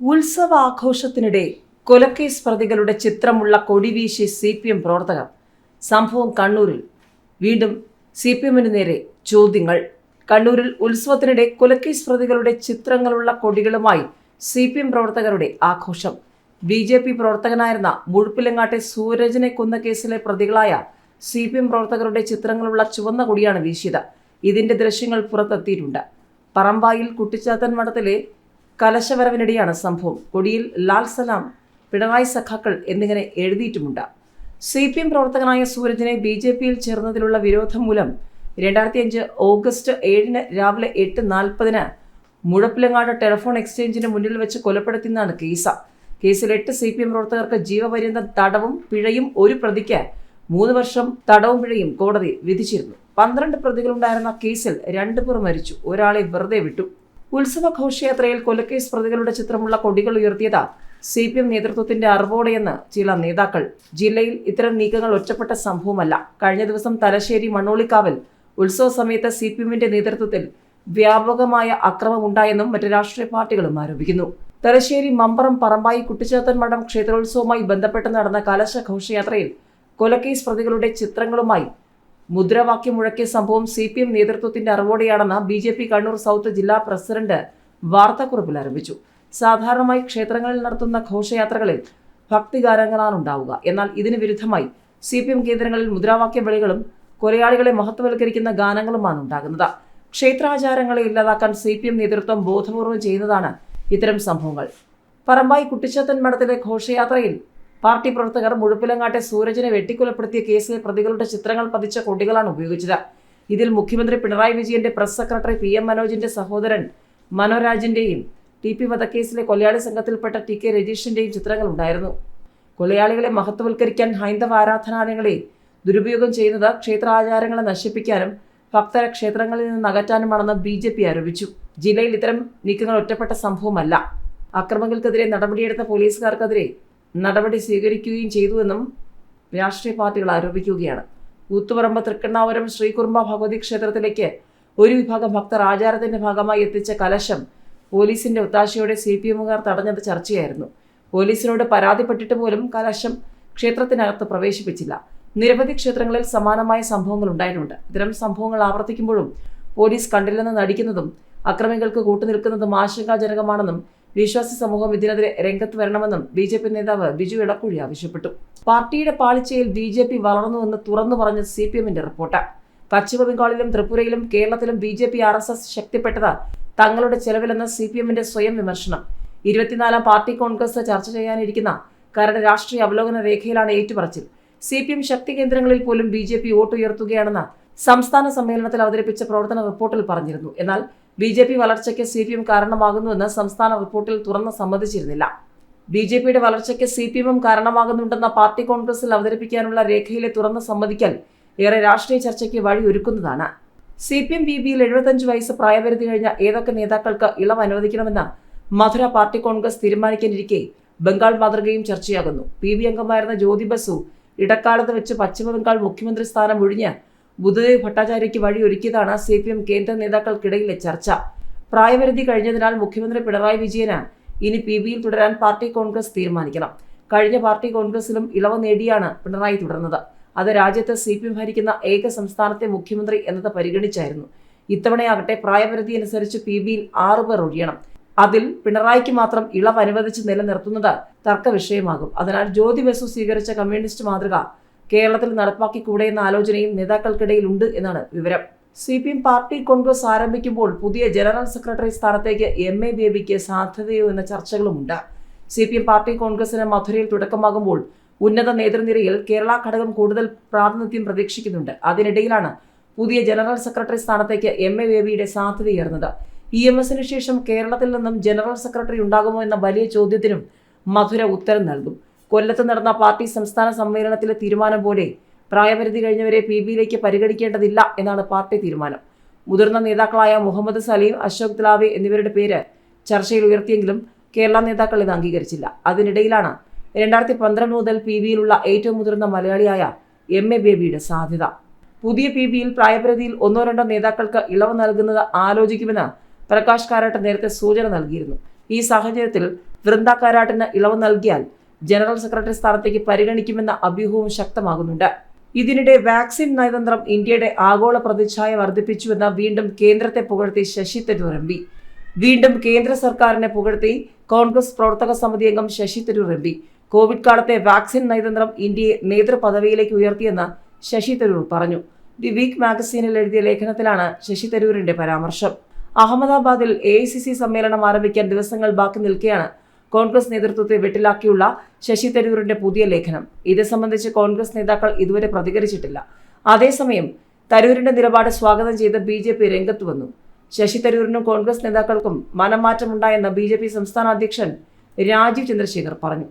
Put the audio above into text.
ഉത്സവാഘോഷത്തിനിടെ കൊലക്കേസ് പ്രതികളുടെ ചിത്രമുള്ള കൊടിവീശി സി പി എം പ്രവർത്തകർ. സംഭവം കണ്ണൂരിൽ. വീണ്ടും സി പി എമ്മിന് നേരെ ചോദ്യങ്ങൾ. കണ്ണൂരിൽ ഉത്സവത്തിനിടെ കൊലക്കേസ് പ്രതികളുടെ ചിത്രങ്ങളുള്ള കൊടികളുമായി സി പി എം പ്രവർത്തകരുടെ ആഘോഷം. ബി ജെ പി പ്രവർത്തകനായിരുന്ന മുഴുപ്പിലങ്ങാട്ടെ സൂരജിനെ കൊന്ന കേസിലെ പ്രതികളായ സി പി എം പ്രവർത്തകരുടെ ചിത്രങ്ങളുള്ള ചുവന്ന കൊടിയാണ് വീശിയത്. ഇതിന്റെ ദൃശ്യങ്ങൾ പുറത്തെത്തിയിട്ടുണ്ട്. പറമ്പായിൽ കുട്ടിച്ചാത്തൻ മഠത്തിലെ കലശവരവിനിടെയാണ് സംഭവം. കൊടിയിൽ ലാൽ സലാം പിണറായി സഖാക്കൾ എന്നിങ്ങനെ എഴുതിയിട്ടുമുണ്ട്. സി പി എം പ്രവർത്തകനായ സൂരജിനെ ബി ജെ പിയിൽ ചേർന്നതിലുള്ള വിരോധം മൂലം രണ്ടായിരത്തി അഞ്ച് ഓഗസ്റ്റ് ഏഴിന് രാവിലെ എട്ട് നാൽപ്പതിന് മുഴപ്പിലങ്ങാട് ടെലിഫോൺ എക്സ്ചേഞ്ചിന് മുന്നിൽ വെച്ച് കൊലപ്പെടുത്തിയെന്നാണ് കേസ്. കേസിൽ എട്ട് സി പി എം പ്രവർത്തകർക്ക് ജീവപര്യന്തം തടവും പിഴയും ഒരു പ്രതിക്ക് മൂന്ന് വർഷം തടവും പിഴയും കോടതി വിധിച്ചിരുന്നു. പന്ത്രണ്ട് പ്രതികളുണ്ടായിരുന്ന കേസിൽ രണ്ടു പേർ മരിച്ചു. ഒരാളെ വെറുതെ വിട്ടു. ഉത്സവ ഘോഷയാത്രയിൽ കൊലക്കേസ് പ്രതികളുടെ ചിത്രമുള്ള കൊടികൾ ഉയർത്തിയത് സി പി എം നേതൃത്വത്തിന്റെ അറിവോടെയെന്ന് ചില നേതാക്കൾ. ജില്ലയിൽ ഇത്തരം നീക്കങ്ങൾ ഒറ്റപ്പെട്ട സംഭവമല്ല. കഴിഞ്ഞ ദിവസം തലശ്ശേരി മണ്ണോളിക്കാവിൽ ഉത്സവ സമയത്ത് സി പി എമ്മിന്റെ നേതൃത്വത്തിൽ വ്യാപകമായ അക്രമമുണ്ടായെന്നും മറ്റ് രാഷ്ട്രീയ പാർട്ടികളും ആരോപിക്കുന്നു. തലശ്ശേരി മമ്പറം പറമ്പായി കുട്ടിച്ചാത്തൻ മഠം ക്ഷേത്രോത്സവവുമായി ബന്ധപ്പെട്ട് നടന്ന കലശ ഘോഷയാത്രയിൽ കൊലക്കേസ് പ്രതികളുടെ ചിത്രങ്ങളുമായി മുദ്രാവാക്യം മുഴക്കിയ സംഭവം സി പി എം നേതൃത്വത്തിന്റെ അറിവോടെയാണെന്ന് B J P Kannur south ജില്ലാ പ്രസിഡന്റ് വാർത്താക്കുറിപ്പിൽ ആരംഭിച്ചു. സാധാരണമായി ക്ഷേത്രങ്ങളിൽ നടത്തുന്ന ഘോഷയാത്രകളിൽ ഭക്തിഗാനങ്ങളാണ് ഉണ്ടാവുക. എന്നാൽ ഇതിന് വിരുദ്ധമായി സി പി എം കേന്ദ്രങ്ങളിൽ മുദ്രാവാക്യ വിളികളും കൊലയാളികളെ മഹത്വവൽക്കരിക്കുന്ന ഗാനങ്ങളുമാണ് ഉണ്ടാകുന്നത്. ക്ഷേത്രാചാരങ്ങളെ ഇല്ലാതാക്കാൻ സി പി എം നേതൃത്വം ബോധപൂർവം ചെയ്യുന്നതാണ് ഇത്തരം സംഭവങ്ങൾ. പറമ്പായി കുട്ടിച്ചാത്തൻ മഠത്തിലെ ഘോഷയാത്രയിൽ പാർട്ടി പ്രവർത്തകർ മുഴുപ്പിലങ്ങാട്ടെ സൂരജിനെ വെട്ടിക്കൊലപ്പെടുത്തിയ കേസിലെ പ്രതികളുടെ ചിത്രങ്ങൾ പതിച്ച കൊടികളാണ് ഉപയോഗിച്ചത്. ഇതിൽ മുഖ്യമന്ത്രി പിണറായി വിജയന്റെ പ്രസ് സെക്രട്ടറി പി എം മനോജിന്റെ സഹോദരൻ മനോരാജിന്റെയും ടി പി വധക്കേസിലെ കൊലയാളി സംഘത്തിൽപ്പെട്ട ടി കെ രജീഷിന്റെയും ചിത്രങ്ങൾ ഉണ്ടായിരുന്നു. കൊലയാളികളെ മഹത്വവൽക്കരിക്കാൻ ഹൈന്ദവ ആരാധനാലയങ്ങളെ ദുരുപയോഗം ചെയ്യുന്നത് ക്ഷേത്രാചാരങ്ങളെ നശിപ്പിക്കാനും ഭക്തരെ ക്ഷേത്രങ്ങളിൽ നിന്ന് അകറ്റാനുമാണെന്ന് ബി ജെ പി ആരോപിച്ചു. ജില്ലയിൽ ഇത്തരം നീക്കങ്ങൾ ഒറ്റപ്പെട്ട സംഭവമല്ല. അക്രമങ്ങൾക്കെതിരെ നടപടിയെടുത്ത പോലീസുകാർക്കെതിരെ നടപടി സ്വീകരിക്കുകയും ചെയ്തുവെന്നും രാഷ്ട്രീയ പാർട്ടികൾ ആരോപിക്കുകയാണ്. കൂത്തുപറമ്പ് തൃക്കണ്ണാപുരം ശ്രീകുർമ്മ ഭഗവതി ക്ഷേത്രത്തിലേക്ക് ഒരു വിഭാഗം ഭക്തർ ആചാരത്തിന്റെ ഭാഗമായി എത്തിച്ച കലശം പോലീസിന്റെ ഒത്താശയോടെ സി പി എമ്മുകാർ തടഞ്ഞത് ചർച്ചയായിരുന്നു. പോലീസിനോട് പരാതിപ്പെട്ടിട്ട് പോലും കലശം ക്ഷേത്രത്തിനകത്ത് പ്രവേശിപ്പിച്ചില്ല. നിരവധി ക്ഷേത്രങ്ങളിൽ സമാനമായ സംഭവങ്ങൾ ഉണ്ടായിട്ടുണ്ട്. ഇത്തരം സംഭവങ്ങൾ ആവർത്തിക്കുമ്പോഴും പോലീസ് കണ്ടില്ലെന്ന് നടിക്കുന്നതും അക്രമികൾക്ക് കൂട്ടുനിൽക്കുന്നതും ആശങ്കാജനകമാണെന്നും വിശ്വാസി സമൂഹം ഇതിനെതിരെ രംഗത്ത് വരണമെന്നും ബി ജെ പി നേതാവ് ബിജു ഇടക്കുഴി ആവശ്യപ്പെട്ടു. പാർട്ടിയുടെ പാളിച്ചയിൽ ബി ജെ പി വളർന്നുവെന്ന് തുറന്നു പറഞ്ഞ സി പി എമ്മിന്റെ റിപ്പോർട്ട്. പശ്ചിമ ബംഗാളിലും ത്രിപുരയിലും കേരളത്തിലും B J P R S S ശക്തിപ്പെട്ടത് തങ്ങളുടെ ചെലവിലെന്ന സി പി എമ്മിന്റെ സ്വയം വിമർശനം. ഇരുപത്തിനാലാം പാർട്ടി കോൺഗ്രസ് ചർച്ച ചെയ്യാനിരിക്കുന്ന കരട് രാഷ്ട്രീയ അവലോകന രേഖയിലാണ് ഏറ്റുപറച്ചിൽ. സി പി എം ശക്തി കേന്ദ്രങ്ങളിൽ പോലും ബി ജെ പി വോട്ടുയർത്തുകയാണെന്ന് സംസ്ഥാന സമ്മേളനത്തിൽ അവതരിപ്പിച്ച പ്രവർത്തന റിപ്പോർട്ടിൽ പറഞ്ഞിരുന്നു. എന്നാൽ ബി ജെ പി വളർച്ചയ്ക്ക് സി പി എം കാരണമാകുന്നുവെന്ന് സംസ്ഥാന റിപ്പോർട്ടിൽ തുറന്ന് സമ്മതിച്ചിരുന്നില്ല. ബി ജെ പിയുടെ വളർച്ചയ്ക്ക് സി പി എമ്മും കാരണമാകുന്നുണ്ടെന്ന പാർട്ടി കോൺഗ്രസിൽ അവതരിപ്പിക്കാനുള്ള രേഖയിലെ തുറന്ന് സമ്മതിക്കൽ ഏറെ രാഷ്ട്രീയ ചർച്ചയ്ക്ക് വഴിയൊരുക്കുന്നതാണ് സി പി എം ബി ബിയിൽ എഴുപത്തഞ്ച് വയസ്സ് പ്രായപരിധി കഴിഞ്ഞ ഏതൊക്കെ നേതാക്കൾക്ക് ഇളവ് അനുവദിക്കണമെന്ന് മധുര പാർട്ടി കോൺഗ്രസ് തീരുമാനിക്കാനിരിക്കെ ബംഗാൾ മാതൃകയും ചർച്ചയാകുന്നു. പി ബി അംഗമായിരുന്ന ജ്യോതി ബസു ഇടക്കാലത്ത് വെച്ച് പശ്ചിമബംഗാൾ മുഖ്യമന്ത്രി സ്ഥാനം ഒഴിഞ്ഞ് ബുദ്ധദേവ് ഭട്ടാചാര്യയ്ക്ക് വഴിയൊരുക്കിയതാണ് സി പി എം കേന്ദ്ര നേതാക്കൾക്കിടയിലെ ചർച്ച. പ്രായപരിധി കഴിഞ്ഞതിനാൽ മുഖ്യമന്ത്രി പിണറായി വിജയന് ഇനി പി ബിയിൽ തുടരാൻ പാർട്ടി കോൺഗ്രസ് തീരുമാനിക്കണം. കഴിഞ്ഞ പാർട്ടി കോൺഗ്രസിലും ഇളവ് നേടിയാണ് പിണറായി തുടർന്നത്. അത് രാജ്യത്ത് സി പി എം ഭരിക്കുന്ന ഏക സംസ്ഥാനത്തെ മുഖ്യമന്ത്രി എന്നത് പരിഗണിച്ചായിരുന്നു. ഇത്തവണയാകട്ടെ പ്രായപരിധി അനുസരിച്ച് പി ബിയിൽ ആറു പേർ ഒഴിയണം. അതിൽ പിണറായിക്ക് മാത്രം ഇളവ് അനുവദിച്ച് നിലനിർത്തുന്നത് തർക്ക വിഷയമാകും അതിനാൽ ജ്യോതി ബസു സ്വീകരിച്ച കമ്മ്യൂണിസ്റ്റ് മാതൃക കേരളത്തിൽ നടപ്പാക്കിക്കൂടെ എന്ന ആലോചനയും നേതാക്കൾക്കിടയിൽ ഉണ്ട് എന്നാണ് വിവരം. C P M party congress ആരംഭിക്കുമ്പോൾ പുതിയ ജനറൽ സെക്രട്ടറി സ്ഥാനത്തേക്ക് എം എ ബേബിക്ക് സാധ്യതയോ എന്ന ചർച്ചകളുമുണ്ട്. സി പി എം പാർട്ടി കോൺഗ്രസിന് മധുരയിൽ തുടക്കമാകുമ്പോൾ ഉന്നത നേതൃനിരയിൽ കേരള ഘടകം കൂടുതൽ പ്രാതിനിധ്യം പ്രതീക്ഷിക്കുന്നുണ്ട്. അതിനിടയിലാണ് പുതിയ ജനറൽ സെക്രട്ടറി സ്ഥാനത്തേക്ക് എം എ ബേബിയുടെ സാധ്യതയേറുന്നത്. ഇ എം എസിന് ശേഷം കേരളത്തിൽ നിന്നും ജനറൽ സെക്രട്ടറി ഉണ്ടാകുമോ എന്ന വലിയ ചോദ്യത്തിനും മധുര ഉത്തരം നൽകും. കൊല്ലത്ത് നടന്ന പാർട്ടി സംസ്ഥാന സമ്മേളനത്തിലെ തീരുമാനം പോലെ പ്രായപരിധി കഴിഞ്ഞവരെ പി ബിയിലേക്ക് പരിഗണിക്കേണ്ടതില്ല എന്നാണ് പാർട്ടി തീരുമാനം. മുതിർന്ന നേതാക്കളായ മുഹമ്മദ് സലീം അശോക് ദ്ലാവെ എന്നിവരുടെ പേര് ചർച്ചയിൽ ഉയർത്തിയെങ്കിലും കേരള നേതാക്കൾ ഇത് അംഗീകരിച്ചില്ല. അതിനിടയിലാണ് രണ്ടായിരത്തി പന്ത്രണ്ട് മുതൽ പി ബിയിലുള്ള ഏറ്റവും മുതിർന്ന മലയാളിയായ എം എ ബേബിയുടെ സാധ്യത. പുതിയ പി ബിയിൽ പ്രായപരിധിയിൽ ഒന്നോ രണ്ടോ നേതാക്കൾക്ക് ഇളവ് നൽകുന്നത് ആലോചിക്കുമെന്ന് പ്രകാശ് കാരാട്ട് നേരത്തെ സൂചന നൽകിയിരുന്നു. ഈ സാഹചര്യത്തിൽ വൃന്ദ കാരാട്ടിന് ഇളവ് നൽകിയാൽ ജനറൽ സെക്രട്ടറി സ്ഥാനത്തേക്ക് പരിഗണിക്കുമെന്ന അഭ്യൂഹവും ശക്തമാകുന്നുണ്ട്. ഇതിനിടെ വാക്സിൻ നയതന്ത്രം ഇന്ത്യയുടെ ആഗോള പ്രതിച്ഛായ വർദ്ധിപ്പിച്ചുവെന്ന വീണ്ടും കേന്ദ്രത്തെ പുകഴ്ത്തി ശശി തരൂർ എം പി. വീണ്ടും കേന്ദ്ര സർക്കാരിനെ പുകഴ്ത്തി കോൺഗ്രസ് പ്രവർത്തക സമിതി അംഗം Shashi Tharoor M P. Covid കാലത്തെ വാക്സിൻ നയതന്ത്രം ഇന്ത്യയെ നേതൃപദവിയിലേക്ക് ഉയർത്തിയെന്ന് ശശി തരൂർ പറഞ്ഞു. ദി വീക്ക് മാഗസീനിൽ എഴുതിയ ലേഖനത്തിലാണ് ശശി തരൂരിന്റെ പരാമർശം. അഹമ്മദാബാദിൽ എ സമ്മേളനം ആരംഭിക്കാൻ ദിവസങ്ങൾ ബാക്കി നിൽക്കെയാണ് കോൺഗ്രസ് നേതൃത്വത്തെ വെട്ടിലാക്കിയുള്ള ശശി തരൂരിന്റെ പുതിയ ലേഖനം. ഇത് സംബന്ധിച്ച് കോൺഗ്രസ് നേതാക്കൾ ഇതുവരെ പ്രതികരിച്ചിട്ടില്ല. അതേസമയം തരൂരിന്റെ നിലപാട് സ്വാഗതം ചെയ്ത് ബി ജെ പി രംഗത്ത് വന്നു. ശശി തരൂരിനും കോൺഗ്രസ് നേതാക്കൾക്കും മനംമാറ്റമുണ്ടായെന്ന് ബി ജെ പി സംസ്ഥാന അധ്യക്ഷൻ രാജീവ് ചന്ദ്രശേഖർ പറഞ്ഞു.